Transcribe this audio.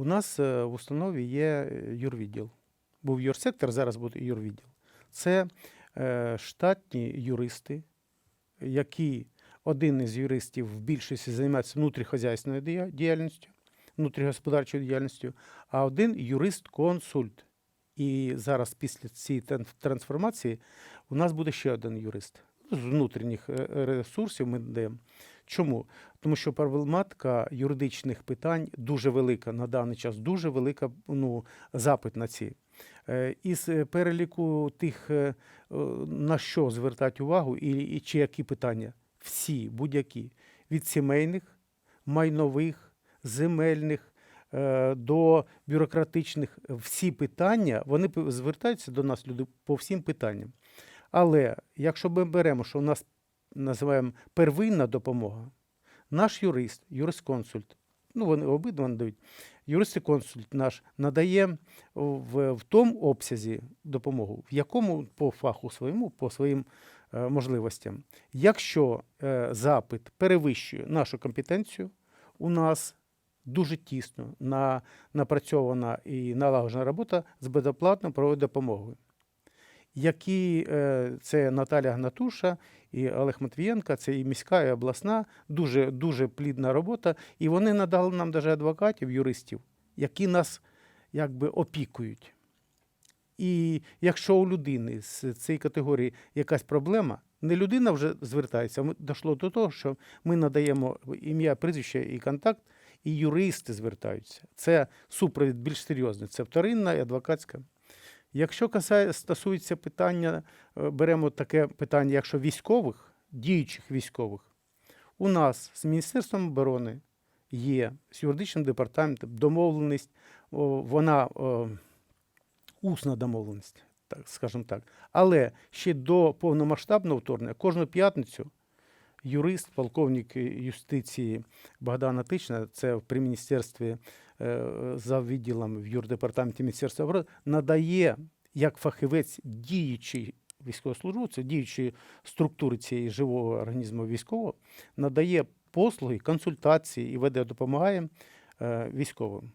У нас е, в установі є е, юрвідділ. Був юрсектор, зараз буде юрвідділ. Це е, штатні юристи, які один із юристів в більшості займається внутріхозяйственною діяльністю, внутрігосподарчою діяльністю, а один юрист-консульт. І зараз після цієї трансформації у нас буде ще один юрист. З внутрішніх е, е, ресурсів ми даємо. Чому? Тому що проблематика юридичних питань дуже велика на даний час, дуже велика ну, запит на ці. Е, Із переліку тих, на що звертати увагу, і, і чи які питання? Всі, будь-які. Від сімейних, майнових, земельних до бюрократичних, всі питання, вони звертаються до нас, люди, по всім питанням. Але якщо ми беремо, що у нас називаємо первинна допомога, наш юрист, юрист-консульт, ну вони обидва надають, юрист-консульт наш надає в, в тому обсязі допомогу, в якому по фаху своєму, по своїм е, можливостям. Якщо е, запит перевищує нашу компетенцію, у нас дуже тісно на, напрацьована і налагоджена робота з безоплатною правовою допомогою. Які е, це Наталя Гнатуша і Олег Матвієнка, це і міська, і обласна, дуже, дуже плідна робота. І вони надали нам навіть адвокатів, юристів, які нас якби опікують. І якщо у людини з цієї категорії якась проблема, не людина вже звертається, ми дійшло до того, що ми надаємо ім'я, прізвище і контакт, і юристи звертаються. Це супровід більш серйозний, це вторинна і адвокатська. Якщо стосується питання, е, беремо таке питання, якщо військових, діючих військових, у нас з Міністерством оборони є з юридичним департаментом домовленість, вона усна домовленість, так скажімо так. Але ще до повномасштабного вторгнення кожну п'ятницю юрист, полковник юстиції Богдана Тична, це при міністерстві е, за відділом в юрдепартаменті Міністерства оборони, надає як фахівець діючий військовослужбовця, діючої структури цієї живого організму військового, надає послуги, консультації і веде допомагає е, військовим.